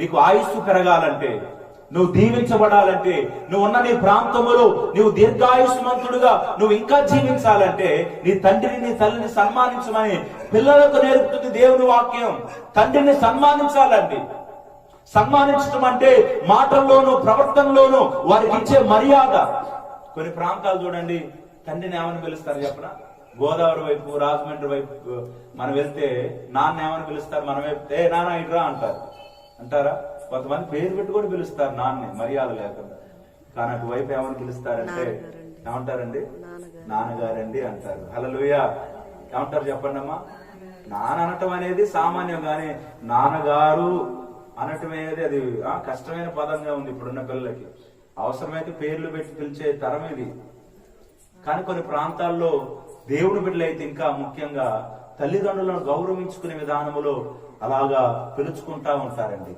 నీకు ఆయుస్సు పెరగాలంటే నువ్వు దీవించబడాలంటే నువ్వు ఉన్న నీ ప్రాంతములో నువ్వు దీర్ఘాయుష్మంతుడుగా నువ్వు ఇంకా జీవించాలంటే నీ తండ్రిని నీ తల్లిని సన్మానించమని పిల్లలకు నేర్పుతుంది దేవుని వాక్యం. తండ్రిని సన్మానించాలండి సన్మానించడం అంటే మాటల్లోనూ ప్రవర్తనలోనూ వారికి ఇచ్చే మర్యాద. కొన్ని ప్రాంతాలు చూడండి తండ్రిని ఏమని పిలుస్తారు చెప్పన? గోదావరి వైపు రాజమండ్రి వైపు మనం వెళ్తే నాన్న ఏమని పిలుస్తారు? మనం వెళ్తే నాన్న ఇట్రా అంటారు. అంటారా? కొంతమంది పేరు పెట్టుకొని పిలుస్తారు నాన్నని మర్యాద లేకుండా. కానీ అటువైపు ఏమని పిలుస్తారంటే ఏమంటారండి? నాన్నగారండి అంటారు. హలోయ ఏమంటారు చెప్పండి అమ్మా నాన్న అనటం అనేది సామాన్యం కానీ నాన్నగారు అనటం అనేది అది ఆ, కష్టమైన పదంగా ఉంది ఇప్పుడున్న పిల్లలకి. అవసరమైతే పేర్లు పెట్టి పిలిచే తరం ఇది. కానీ కొన్ని ప్రాంతాల్లో దేవుని బిడ్డలైతే ఇంకా ముఖ్యంగా తల్లిదండ్రులను గౌరవించుకునే విధానములో అలాగా పిలుచుకుంటా ఉంటారండి.